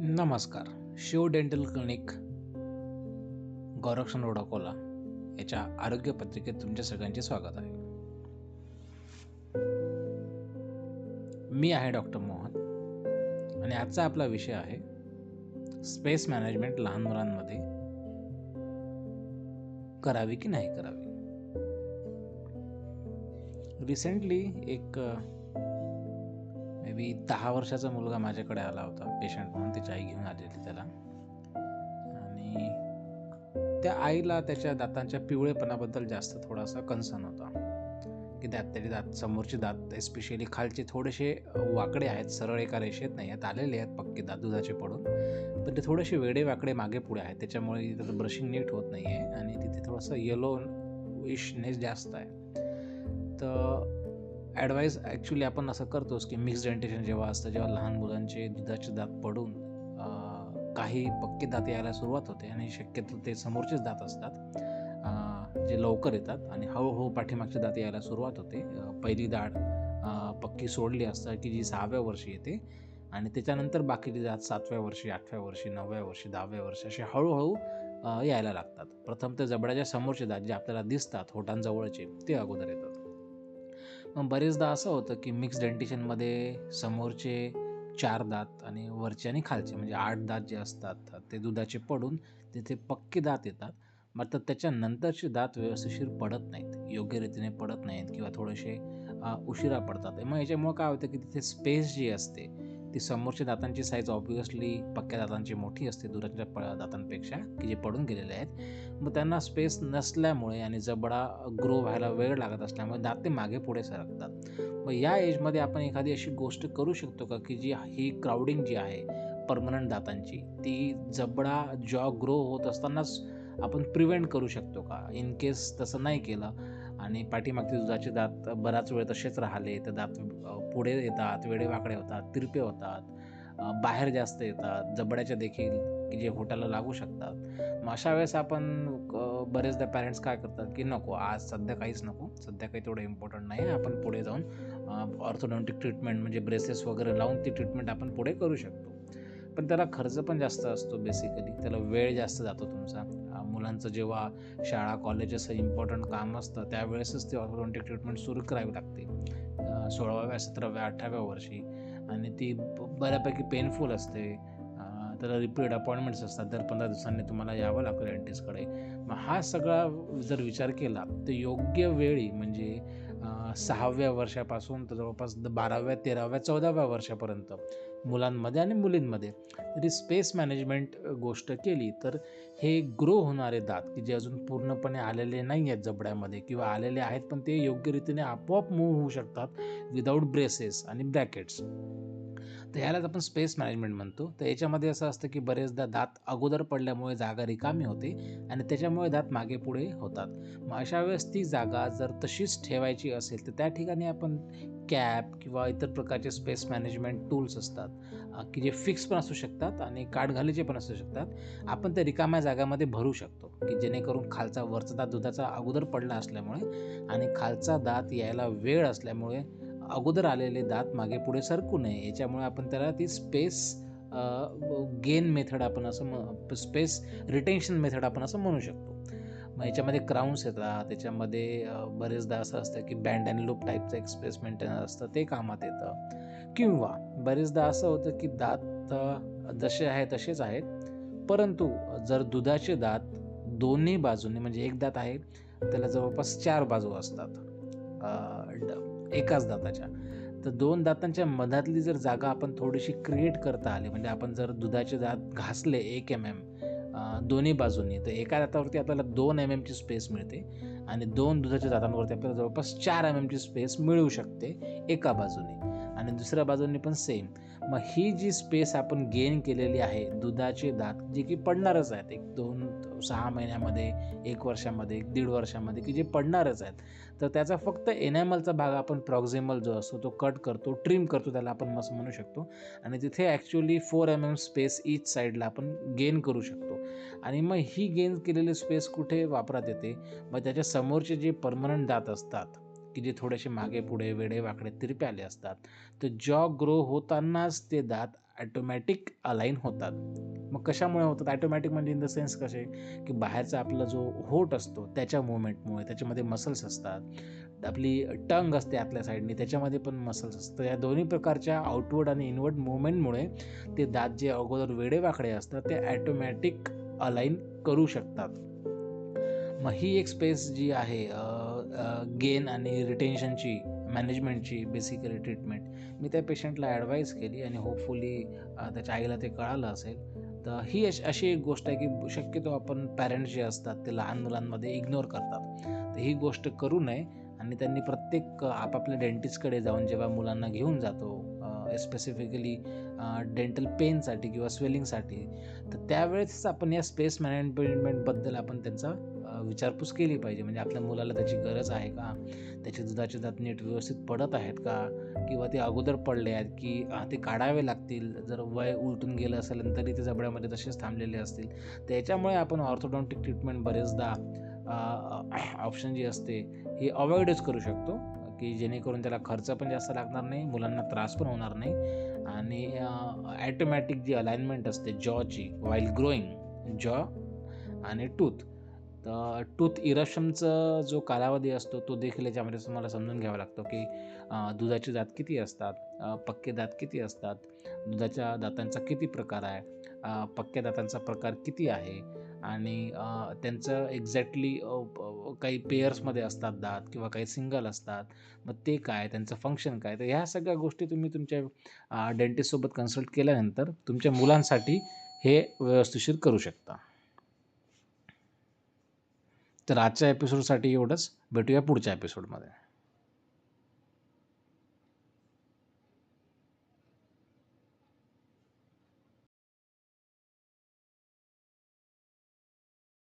नमस्कार. Shiv dental clinic Gaurakshan road Akola याच्या आरोग्य पत्रिकेत तुमच्या सगळ्यांचे स्वागत आहे. मी आहे डॉक्टर मोहन आणि आजचा आपला विषय आहे स्पेस मॅनेजमेंट लहान मुलांमध्ये करावी की नाही करावी? रिसेंटली एक uh, मे बी दहा वर्षाचा मुलगा माझ्याकडे आला होता पेशंट म्हणून त्याची आई घेऊन आलेली त्याला. आणि त्या आईला त्याच्या दातांच्या पिवळेपणाबद्दल जास्त थोडासा कन्सर्न होता. की दात त्याचे दात समोरचे दात एस्पेशली खालचे थोडेसे वाकडे आहेत सरळ एका रेषेत नाही आहेत आलेले आहेत पक्के दात दुधाचे पडून. पण ते थोडेसे वेडे वाकडे मागे पुढे आहेत त्याच्यामुळे त्याचं ब्रशिंग नीट होत नाही आहे आणि तिथे थोडंसं येलो इशनेस जास्त आहे. तर ॲडवाईस ॲक्च्युली आपण असं करतोच की मिक्स डेंटेशन जेव्हा असतं जेव्हा लहान मुलांचे दुधाचे दात पडून काही पक्के दात यायला सुरुवात होते आणि शक्यतो ते समोरचेच दात असतात जे लवकर येतात आणि हळूहळू पाठीमागचे दात यायला सुरुवात होते. पहिली दाढ पक्की सोडली असतात की जी सहाव्या वर्षी येते आणि त्याच्यानंतर बाकीचे दात सातव्या वर्षी आठव्या वर्षी नवव्या वर्षी दहाव्या वर्षी असे हळूहळू यायला लागतात. प्रथम ते जबड्याच्या समोरचे दात जे आपल्याला दिसतात होटांजवळचे ते अगोदर येतात. बरेचदा असं होतं की मिक्स डेंटिशनमध्ये समोरचे चार दात आणि वरचे आणि खालचे म्हणजे आठ दात जे असतात ते दुधाचे पडून तिथे पक्के दात येतात. मात्र त्याच्यानंतरचे दात व्यवस्थिशीर पडत नाहीत योग्य रीतीने पडत नाहीत किंवा थोडेसे उशिरा पडतात. मग याच्यामुळं काय होतं की तिथे स्पेस जी असते ती समोरच्या दातांची साईज ऑब्वियसली पक्क्या दातांची मोठी असते दुधाच्या प दातांपेक्षा की जे पडून गेलेले आहेत. मग त्यांना स्पेस नसल्यामुळे आणि जबडा ग्रो व्हायला वेळ लागत असल्यामुळे दात ते मागे पुढे सरकतात. मग या एजमध्ये आपण एखादी अशी गोष्ट करू शकतो का की जी ही क्राउडिंग जी आहे परमनंट दातांची ती जबडा जॉ ग्रो होत असतानाच आपण प्रिव्हेंट करू शकतो का? इन केस तसं नाही केलं आणि पाठीमागचे दुधाचे दात बराच वेळ तसेच राहिले. तर दात पुढे येतात वेडेवाकडे होतात तिरपे होतात बाहेर जास्त येतात जबड्याच्या देखील की जे होटाला लागू शकतात. मग अशा वेळेस आपण बरेचदा पॅरेंट्स काय करतात की नको आज सध्या काहीच नको सध्या काही तेवढं इम्पॉर्टंट नाही आहे आपण पुढे जाऊन ऑर्थोडॉन्टिक ट्रीटमेंट म्हणजे ब्रेसेस वगैरे लावून ती ट्रीटमेंट आपण पुढे करू शकतो. पण त्याला खर्च पण जास्त असतो बेसिकली त्याला वेळ जास्त जातो तुमचा. मुलांचं जेव्हा शाळा कॉलेज असं इम्पॉर्टंट काम असतं त्यावेळेसच ते ऑर्थोडॉन्टिक ट्रीटमेंट सुरू करावी लागते. सोळाव्या सतराव्या अठराव्या वर्षी. आणि ती बऱ्यापैकी पेनफुल असते. त्याला रिपीट अपॉइंटमेंट्स असतात. दर पंधरा दिवसांनी तुम्हाला यावं लागतं डेंटिस्टकडे मग हा सगळा जर विचार केला तर योग्य वेळी म्हणजे सहाव्या वर्षापासून तर जवळपास द- बाराव्या तेराव्या चौदाव्या वर्षापर्यंत मुलांमध्ये आणि मुलींमध्ये. तरी स्पेस मॅनेजमेंट गोष्ट केली तर हे ग्रो होणारे दात की जे अजून पूर्णपणे आलेले नाही आहेत जबड्यामध्ये किंवा आलेले आहेत पण ते योग्य रीतीने आपोआप मूव्ह होऊ शकतात विदाऊट ब्रेसेस आणि ब्रॅकेट्स तर ह्यालाच आपण स्पेस मॅनेजमेंट म्हणतो. तर याच्यामध्ये असं असतं की बरेचदा दात अगोदर पडल्यामुळे जागा रिकामी होते आणि त्याच्यामुळे दात मागे पुढे होतात. मग अशा वेळेस ती जागा जर तशीच ठेवायची असेल तर त्या ठिकाणी आपण कॅप किंवा इतर प्रकारचे स्पेस मॅनेजमेंट टूल्स असतात की जे फिक्स पण असू शकतात आणि काठ घालीचे पण असू शकतात. आपण त्या रिकाम्या जागामध्ये भरू शकतो की जेणेकरून खालचा वरचा दात दुधाचा अगोदर पडला असल्यामुळे आणि खालचा दात यायला वेळ असल्यामुळे अगोदर आलेले दात मागे पुढे सरकू नये. याच्यामुळे आपण त्याला ती स्पेस गेन मेथड आपण असं स्पेस रिटेन्शन मेथड आपण असं म्हणू शकतो. मग याच्यामध्ये क्राऊन्स येतात त्याच्यामध्ये बरेचदा असं असतं की बँड अँड लूप टाईपचं एक्सप्रेस मेंटेनर असतं ते कामात येतं. किंवा बरेचदा असं होतं की दात जसे आहे तसेच आहेत. परंतु जर दुधाचे दात दोन्ही बाजूने म्हणजे एक दात आहे त्याला जवळपास चार बाजू असतात एकाच दाताच्या. तर दोन दातांच्या मधातली जर जागा आपण थोडीशी क्रिएट करता आली म्हणजे आपण जर दुधाचे दात घासले एक एम एम दोन्ही बाजूनी. तर एका दातावरती आपल्याला दोन एम एमची स्पेस मिळते आणि दोन दुधाच्या दातांवरती आपल्याला जवळपास चार एम एमची स्पेस मिळू शकते एका बाजूने. आणि दुसऱ्या बाजूने पण सेम मग ही जी स्पेस आपण गेन केलेली आहे दुधाचे दात जे की पडणारच आहेत एक दोन सहा महिन्यामध्ये एक वर्षामध्ये दीड वर्षामध्ये की जे पडणारच आहेत. तर त्याचा फक्त एनॅमलचा भाग आपण प्रॉक्झिमल जो असतो तो कट करतो ट्रिम करतो त्याला आपण मस्त म्हणू शकतो. आणि तिथे actually four M M space each साईडला आपण गेन करू शकतो. आणि मग ही गेन केलेली स्पेस कुठे वापरात येते? मग त्याच्या समोरचे जे परमनंट दात असतात की जे थोडेसे मागे पुढे वेडे वाकडे तिरपे आले असतात. तर जॉ ग्रो होतानाच ते दात ॲटोमॅटिक अलाईन होतात. मग कशामुळे होतात? ॲटोमॅटिक म्हणजे इन द सेन्स कसे? की बाहेरचा आपला जो होट असतो त्याच्या मुवमेंटमुळे त्याच्यामध्ये मसल्स असतात. आपली टंग असते आतल्या साईडने त्याच्यामध्ये पण मसल्स असतात. या दोन्ही प्रकारच्या आउटवर्ड आणि इनवर्ड मुवमेंटमुळे ते दात जे अगोदर वेडेवाकडे असतात ते ॲटोमॅटिक अलाईन करू शकतात. मग ही एक स्पेस जी आहे गेन आणि रिटेन्शनची मॅनेजमेंटची बेसिकली ट्रीटमेंट. मी त्या पेशंटला ॲडवाईस केली आणि होपफुली त्याच्या आईला ते कळालं असेल. तर ही अश अशी एक गोष्ट आहे की शक्यतो आपण पॅरेंट्स जे असतात ते लहान मुलांमध्ये इग्नोर करतात. तर ही गोष्ट करू नये आणि त्यांनी प्रत्येक आपापल्या डेंटिस्टकडे जाऊन जेव्हा मुलांना घेऊन जातो स्पेसिफिकली डेंटल पेनसाठी किंवा स्वेलिंगसाठी तर त्यावेळेस आपण या स्पेस मॅनेजमेंटबद्दल आपण त्यांचा विचारपूस केली पाहिजे. म्हणजे आपल्या मुलाला त्याची गरज आहे का? त्याचे दुधाचे दात नीट व्यवस्थित पडत आहेत का? किंवा ते अगोदर पडले आहेत की ते काढावे लागतील. जर वय उलटून गेलं असेल तरी ते जबड्यामध्ये तसेच थांबलेले असतील. त्याच्यामुळे आपण ऑर्थोडॉन्टिक ट्रीटमेंट बरेचदा ऑप्शन जी असते ही अवॉइडच करू शकतो. की जेणेकरून त्याला खर्च पण जास्त लागणार नाही मुलांना त्रास पण होणार नाही. आणि ॲटोमॅटिक जी अलाइनमेंट असते जॉची वाईल ग्रोईंग जॉ आणि टूथ तर टूथ इरशमचा जो कालावधी असतो तो देखील याच्यामध्ये तुम्हाला समजून घ्यावा लागतो की दुधाचे दात किती असतात पक्के दात किती असतात दुधाच्या दातांचा किती प्रकार आहे पक्क्या दातांचा प्रकार किती आहे आणि त्यांचं एक्झॅक्टली काही पेयर्समध्ये असतात दात किंवा काही सिंगल असतात मग ते काय त्यांचं फंक्शन काय? तर ह्या सगळ्या गोष्टी तुम्ही तुमच्या डेंटिस्टसोबत कन्सल्ट केल्यानंतर तुमच्या मुलांसाठी हे व्यवस्थिशीर करू शकता. तर आजच्या एपिसोडसाठी एवढंच. भेटूया पुढच्या एपिसोडमध्ये